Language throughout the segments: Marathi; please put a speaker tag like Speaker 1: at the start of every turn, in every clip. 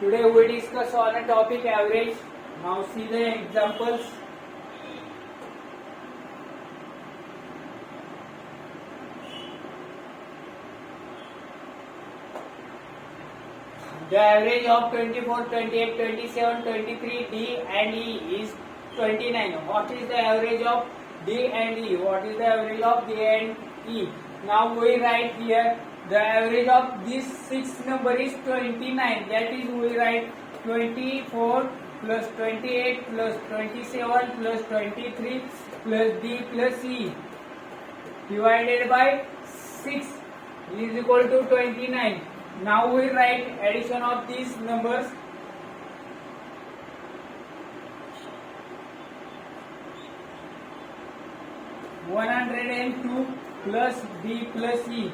Speaker 1: Today we discuss on a topic average. Now see the examples. The average of 24, 28, 27, 23, D and E is 29. What is the average of D and E? What is the average of D and E? Now we write here The average of these 6 number is 29. That is, we write 24 plus 28 plus 27 plus 23 plus D plus E divided by 6 is equal to 29. Now we write addition of these numbers. (102) plus D plus E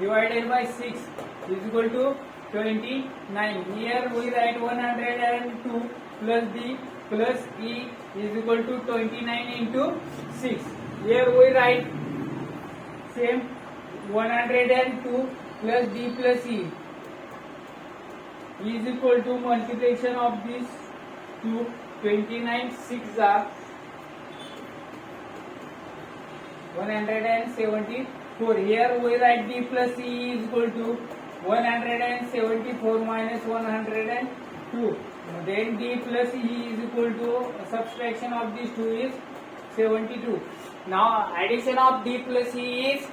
Speaker 1: divided by 6 is equal to 29. Here we write 102 plus D plus E is equal to 29 into 6. Here we write same 102 plus D plus E is equal to multiplication of this to 29 6 are one hundred and seventy. So Here we write d plus E is equal to 174 minus 102. Then d plus E is equal to subtraction of these two is 72. Now addition of d plus E is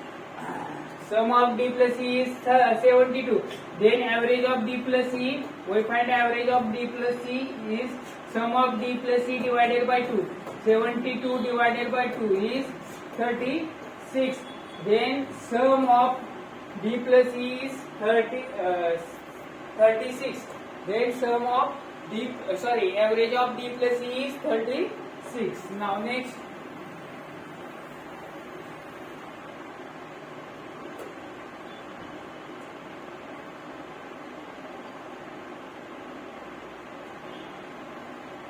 Speaker 1: sum of D plus E is uh, 72. Then average of D plus E, we find average of D plus E is sum of D plus E divided by 2. 72 divided by 2 is 36. Then sum of b plus e is 30, uh, 36. Then sum of d, uh, sorry, average of d plus e is 36. Now next.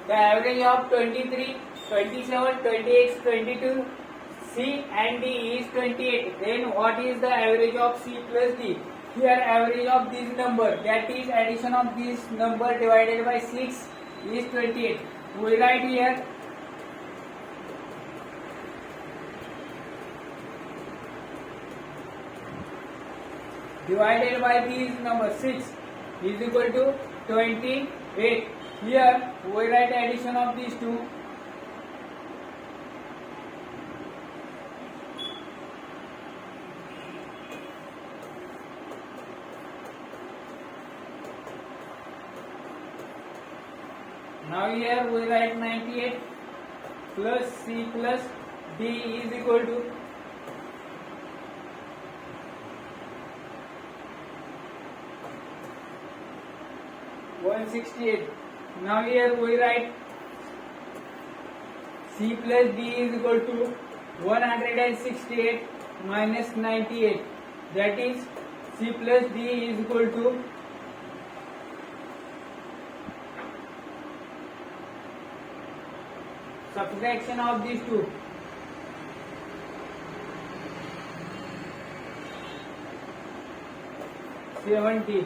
Speaker 1: The average of 23, 27, 28, 22. C and D is 28. Then what is the average of C plus D? Here average of this number that is addition of this number divided by 6 is 28. We write here divided by this number 6 is equal to 28. Here we write addition of these two Now here we write 98 plus C plus D is equal to one sixty eight. Now here we write C plus D is equal to one hundred and sixty eight minus ninety eight. That is C plus D is equal to fraction of these two. Seventy.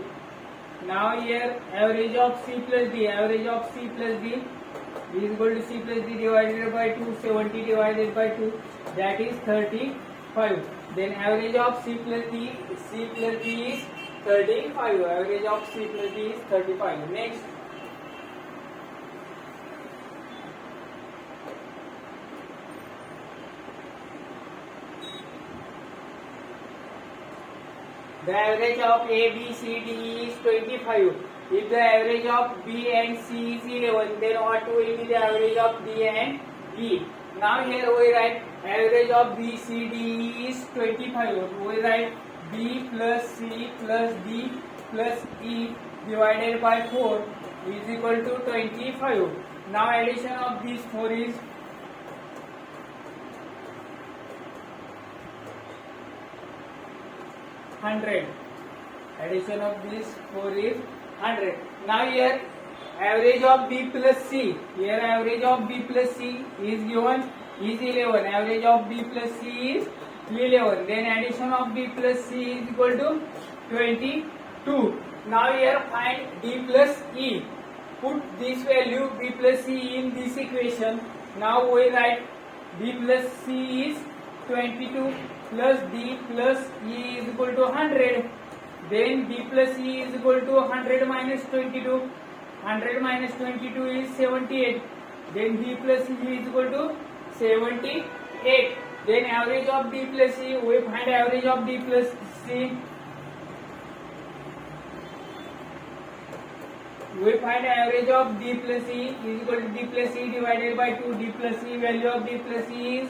Speaker 1: Now here average of C plus D, average of C plus D is equal to C plus D divided by 2, 70 divided by 2 that is 35. Then average of C plus D, C plus D is 35. Average of C plus D is 35. Next. The average of A, B, C, D is 25. If the average of B and C is 11, then what will be the average of D and E? Now here we write average of B, C, D is 25. We write B plus C plus D plus E divided by 4 is equal to 25. Now addition of these 4 is 100. Addition of these 4 is 100. Now here average of B plus C. Here average of B plus C is given is 11. Average of B plus C is 11. Then addition of B plus C is equal to 22. Now here find D plus E. Put this value B plus C in this equation. Now we write B plus C is 22. plus b plus e is equal to 100. Then b plus e is equal to 100 minus 22. 100 minus 22 is 78. Then b plus e is equal to 78. Then average of b plus e, we find average of b plus c. We find average of d plus e is equal to d plus e divided by 2. d plus e value of d plus e is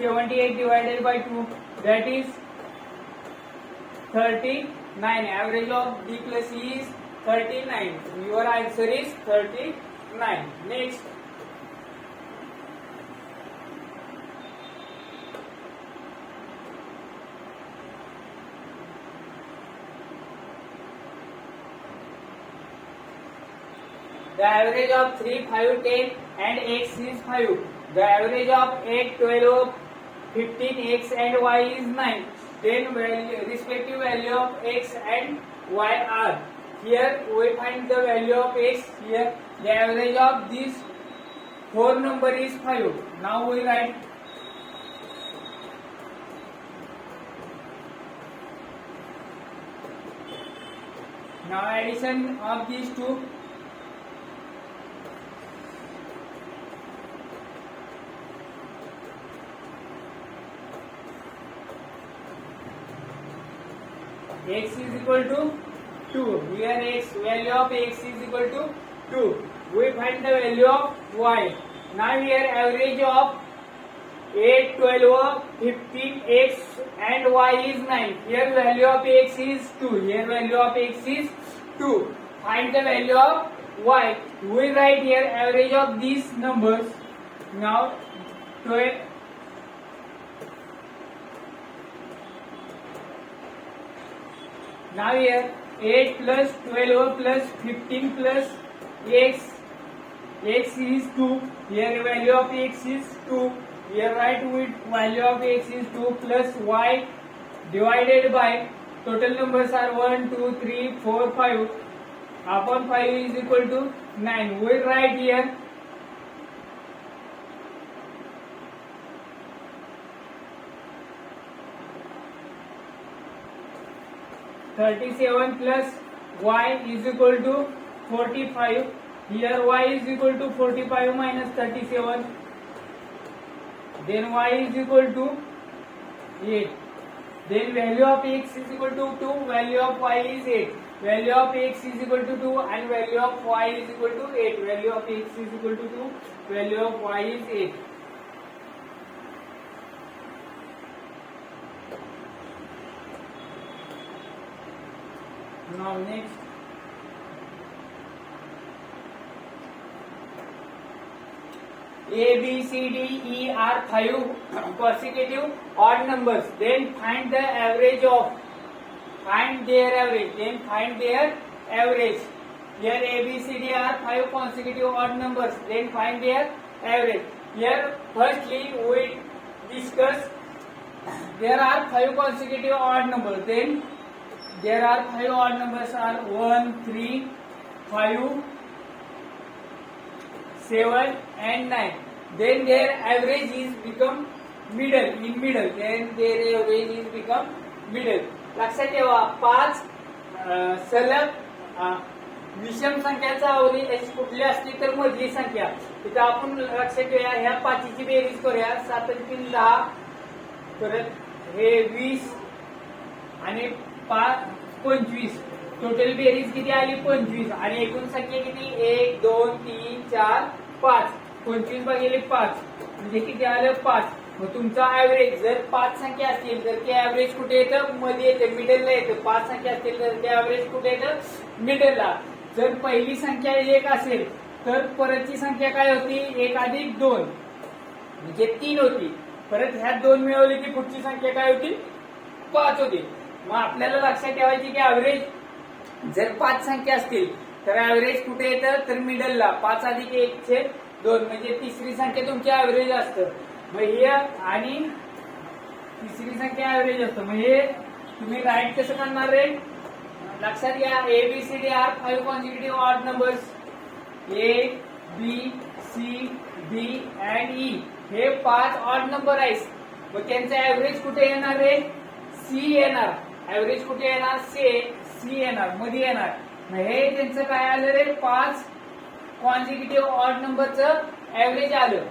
Speaker 1: 78 divided by 2 that is 39 average of D plus e is 39 your answer is 39 next The average of 3, 5, 10 and x is 5. The average of 8, 12, 15x and y is 9 then value, respective value of x and y are here we find the value of x here the average of this whole number is 5 now we write now addition of these two x is equal to 2 here x value of x is equal to 2 we find the value of y now here average of 8 12 15 x and y is 9 here value of x is 2 here value of x is 2 find the value of y we write here average of these numbers now 12 Now here 8 plus 12 plus 15 plus x. X is 2. Here value of x is 2. Here write with value of x is 2 plus y divided by total numbers are 1, 2, 3, 4, 5. Upon 5 is equal to 9. We will write here 37 plus y is equal to 45 here y is equal to 45 minus 37 then y is equal to 8 then value of x is equal to 2 value of y is 8 value of x is equal to 2 and value of y is equal to 8 value of x is equal to 2 value of y is 8 Now next A, B, C, D, E are five consecutive odd numbers. Then find the average of. Find their average. Then find their average. Here A, B, C, D are five consecutive odd numbers. Then find their average. Here firstly we discuss there are five consecutive odd numbers. Then there are odd number one three five seven and nine there average is become middle in middle then there average is become middle लक्षात ठेवा पाच सलग विषम संख्याचा अवधी कुठली असली तर मधली संख्या तिथं आपण लक्षात घेऊया ह्या पाचची बेरीज करूया सात तीन दहा परत हे वीस आणि पाच पंचवीस टोटल बेरीज किती आली पंचवीस आणि एकूण संख्या किती एक दोन तीन चार पाच पंचवीस भागिले पाच म्हणजे किती आलं पाच मग तुमचा ऍव्हरेज जर पाच संख्या असतील तर ते ऍव्हरेज कुठे येतं मध्ये येतं मिडलला येतं पाच संख्या असतील तर ते ऍव्हरेज कुठे येतं मिडलला जर पहिली संख्या एक असेल तर परतची संख्या काय होती एक अधिक दोन म्हणजे तीन होती परत ह्या दोन मिळवली की पुढची संख्या काय होती पाच होती मग आपल्याला लक्षात ठेवायची की ऍव्हरेज जर पाच संख्या असतील तर ऍव्हरेज कुठे येतं तर मिडलला पाच अधिक एक छे दोन म्हणजे तिसरी संख्या तुमची ऍव्हरेज असतं मग हे आणि तिसरी संख्या ऍव्हरेज असतं मग हे तुम्ही राईट कसं करणार रे लक्षात घ्या A B C D are five consecutive odd numbers A B C D and E हे पाच ऑड नंबर आहेत मग त्यांचा ऍव्हरेज कुठे येणार रे सी येणार ऍव्हरेज कुठे येणार से सी येणार मध्ये येणार हे त्यांचं काय आलं रे पाच कॉन्झिक्युटिव्ह ऑड नंबरचं ऍव्हरेज आलं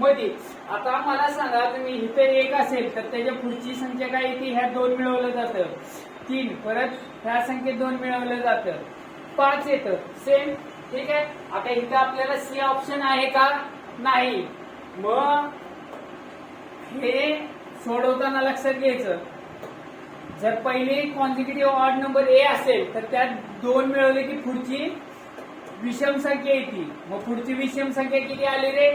Speaker 1: मध्ये आता मला सांगा तुम्ही इथे एक असेल तर त्याच्या पुढची संख्या काय येते ह्या दोन मिळवलं जातं तीन परत ह्या संख्येत दोन मिळवलं जातं पाच येतं सेम ठीक आहे आता इथं आपल्याला सी ऑप्शन आहे का नाही मग हे सोडवताना लक्षात घ्यायचं जर पहिले कॉन्झिक्युटिव्ह ऑड नंबर ए असेल तर त्यात दोन मिळवले की पुढची विषम संख्या येते मग पुढची विषम संख्या किती आली रे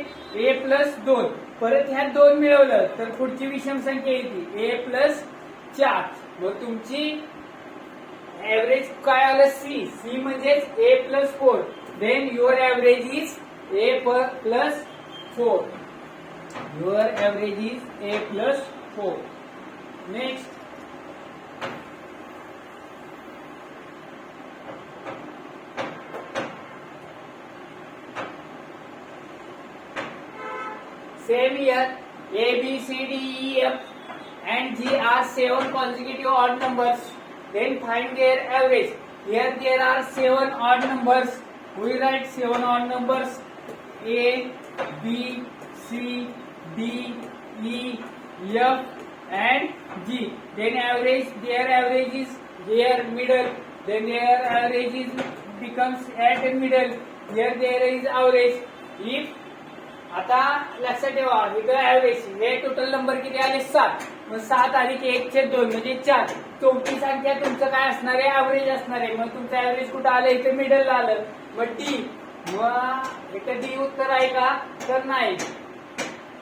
Speaker 1: ए प्लस दोन परत ह्या दोन मिळवलं तर पुढची विषम संख्या येते ए प्लस चार व तुमची एव्हरेज काय आलं सी सी म्हणजेच A plus four then your average is A plus four your average is A plus four next Same year, A, B, C, D, E, F and G are 7 consecutive odd numbers. Then find their average. Here there are 7 odd numbers. We write 7 odd numbers. A, B, C, D, E, F and G. Then average, their average is here middle. Then their average is becomes at middle. Here there is average. If आता लक्षात ठेवा इकडे ऍव्हरेज हे टोटल नंबर किती आले सात मग सात अधिक एक छेद दोन म्हणजे चार चौथी संख्या तुमचं काय असणार आहे ऍव्हरेज असणार आहे मग तुमचं ऍव्हरेज कुठं आलं इथे ला आलं मग डी मग इथे डी उत्तर आहे का तर नाही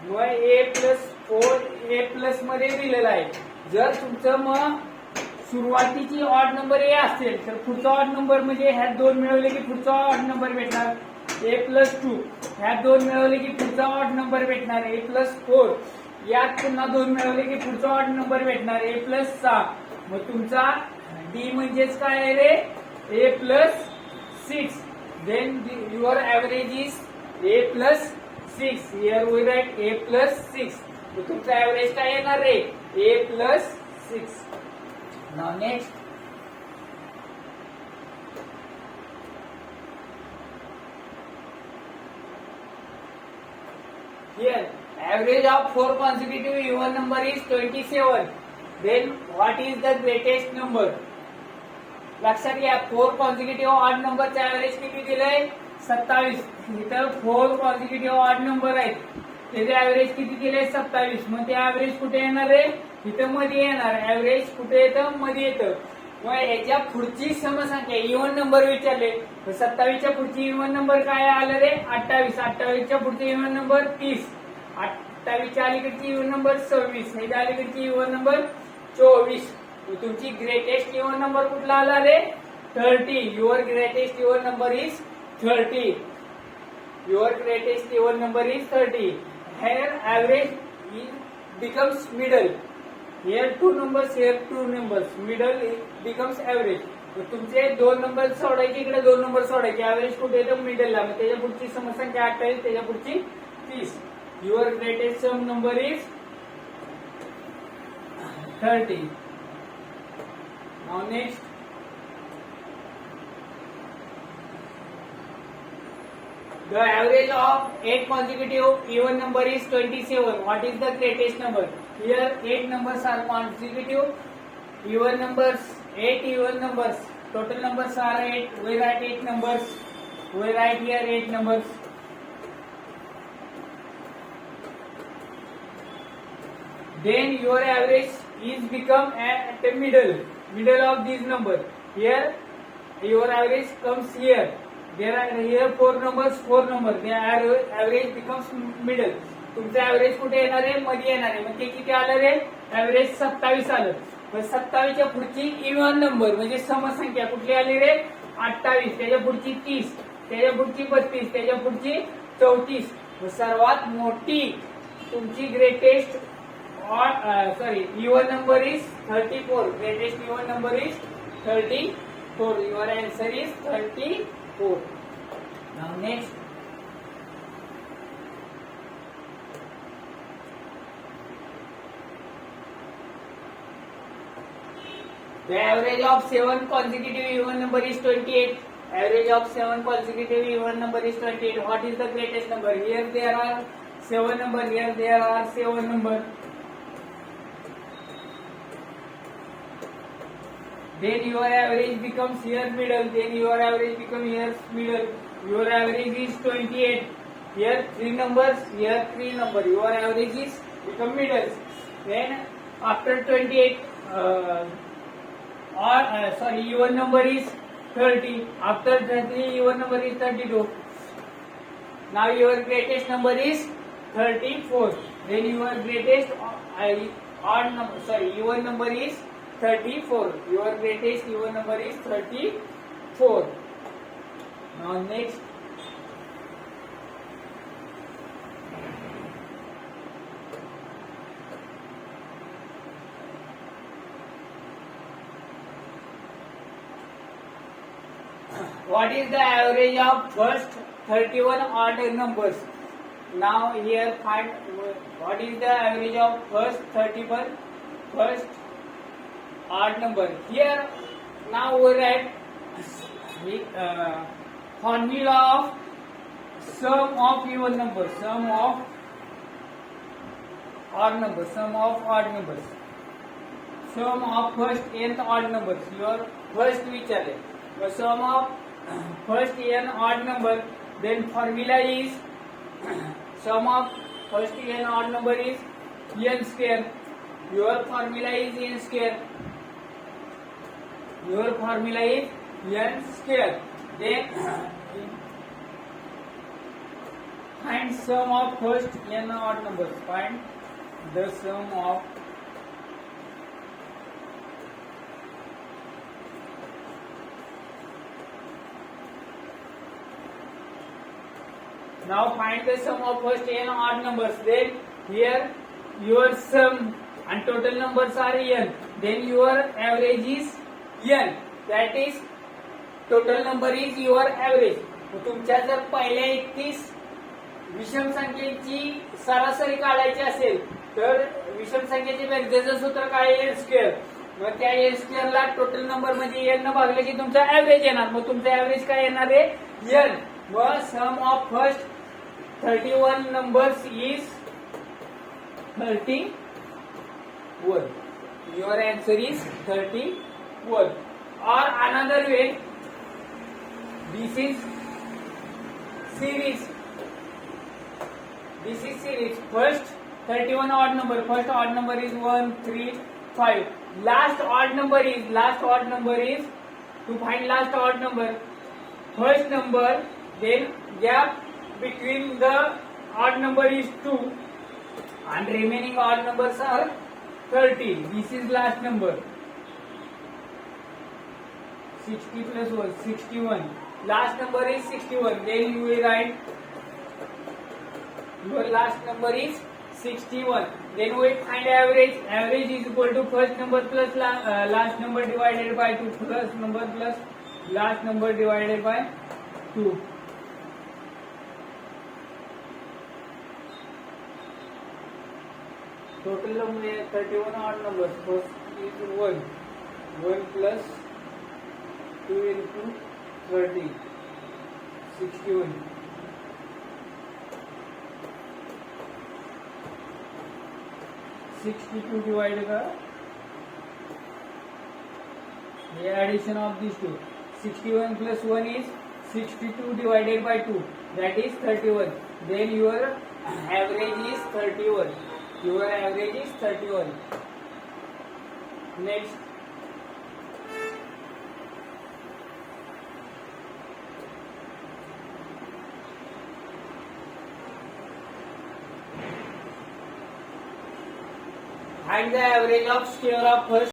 Speaker 1: मग A plus four A plus मध्ये दिलेलं आहे जर तुमचं मग सुरुवातीची ऑड नंबर ए असेल तर पुढचा ऑड नंबर म्हणजे ह्या दोन मिळवले की पुढचा ऑड नंबर भेटणार ए प्लस टू ह्यात दोन मिळवले की पुढचा ऑड नंबर भेटणार ए प्लस फोर यात पुन्हा दोन मिळवले की पुढचा ऑड नंबर भेटणार ए प्लस सहा मग तुमचा डी म्हणजेच काय आहे रे A plus six then your average is A plus six your we write A plus six तुमचा ॲव्हरेज काय येणार रे A plus six next Here, average of four consecutive even number is 27. Then, what is the greatest number? लक्षात घ्या फोर कॉन्झिक्युटिव्ह ऑड नंबरचं ऍव्हरेज किती दिलंय सत्तावीस इथं फोर कॉन्झिक्युटिव्ह ऑड नंबर आहेत त्याचे ऍव्हरेज किती दिले सत्तावीस मग ते ऍव्हरेज कुठे येणार आहे इथं मध्ये येणार ऍव्हरेज कुठे येतं मध्ये येतं मग याच्या पुढची समसंख्या इव्हन e नंबर विचारले सत्तावीसच्या पुढची इव्हन e नंबर काय आलं रे अठ्ठावीस अठ्ठावीसच्या पुढची इव्हन e नंबर तीस अठ्ठावीसच्या अलीकडची इव्हन नंबर सव्वीस ह्याच्या अलीकडची इव्हन नंबर चोवीस तुमची ग्रेटेस्ट इव्हन नंबर कुठला आला रे thirty your greatest even number is thirty your greatest even number is thirty here average is becomes middle here two numbers here two numbers middle becomes average तुमचे दोन नंबर सोडायचे इकडे दोन नंबर सोडायचे ऍव्हरेज कुठे येतं मिडलला मग त्याच्या पुढची समसंख्या अठ्ठावीस त्याच्या पुढची तीस your greatest sum number is thirty now next The average of eight consecutive even number is 27. What is the greatest number? Here eight numbers are consecutive. Even numbers, eight even numbers. Total numbers are eight We write 8 numbers. We write here eight numbers. Then your average is become at the middle. Middle of these number. Here your average comes here. There are here four numbers, four numbers. average becomes middle. तुमचं ऍव्हरेज कुठे येणार आहे मध्ये येणार आहे मग ते किती आलं रे ऍव्हरेज सत्तावीस आलं मग सत्तावीसच्या पुढची इव्हन नंबर म्हणजे समसंख्या कुठली आली रे अठ्ठावीस त्याच्या पुढची तीस त्याच्या पुढची बत्तीस त्याच्या पुढची चौतीस सर्वात मोठी तुमची greatest sorry even number is thirty four greatest even number is thirty four your answer is thirty four next The average of seven consecutive even number is 28. Average of seven consecutive even number is 28. What is the greatest number? Here there are seven number. Here there are seven number. Then your average becomes here middle. Then your average becomes here middle. Your average is 28. Here three numbers. Here three number. Your average is become middle. Then after 28. or uh, sorry even number is 30 after 30 even number is 32 now your greatest number is 34 then your greatest uh, odd number sorry even number is 34 your greatest even number is 34 now next What is the average of first 31 odd numbers? Now here find what is the average of first 31 first odd number. Here now we write uh, formula of sum of even numbers, sum of odd numbers, sum of odd numbers. Sum of first nth odd numbers. Your first which are the sum of first n odd number then formula is sum of first n odd number is n square your formula is n square your formula is n square then find sum of first n odd numbers find the sum of Now find the sum of first n odd numbers. Then here your sum and total numbers are n. Then your average is n. That is total number is your average. तुमच्या जर पहिल्या एकतीस विषम संख्येची सरासरी काढायची असेल तर विषम संख्येचे बेरजेचं सूत्र काय एल स्क्वेअर मग त्या एल स्क्वेअरला टोटल नंबर म्हणजे एन न भागले की तुमचा ऍव्हरेज येणार मग तुमचा ऍव्हरेज काय येणार आहे एन व sum of first 31 numbers is 31 your answer is 31 or another way this is series this is series first 31 odd number first odd number is 1 3 5 last odd number is last odd number is to find last odd number first number then gap between the odd number is 2 and remaining odd numbers are 13. This is last number. 60 plus 1, 61. Last number is 61. Then you will write your last number is 61. Then we find average. Average is equal to first number plus la uh, last number divided by 2 plus number plus last number divided by 2. total number is 31 odd numbers. First is 1. plus 2 into 30. 61. Sixty two divided by the addition of these two. Sixty one plus one is sixty two divided by two. That is thirty one. Then your average is thirty one. your average is 31 next and the average of square of first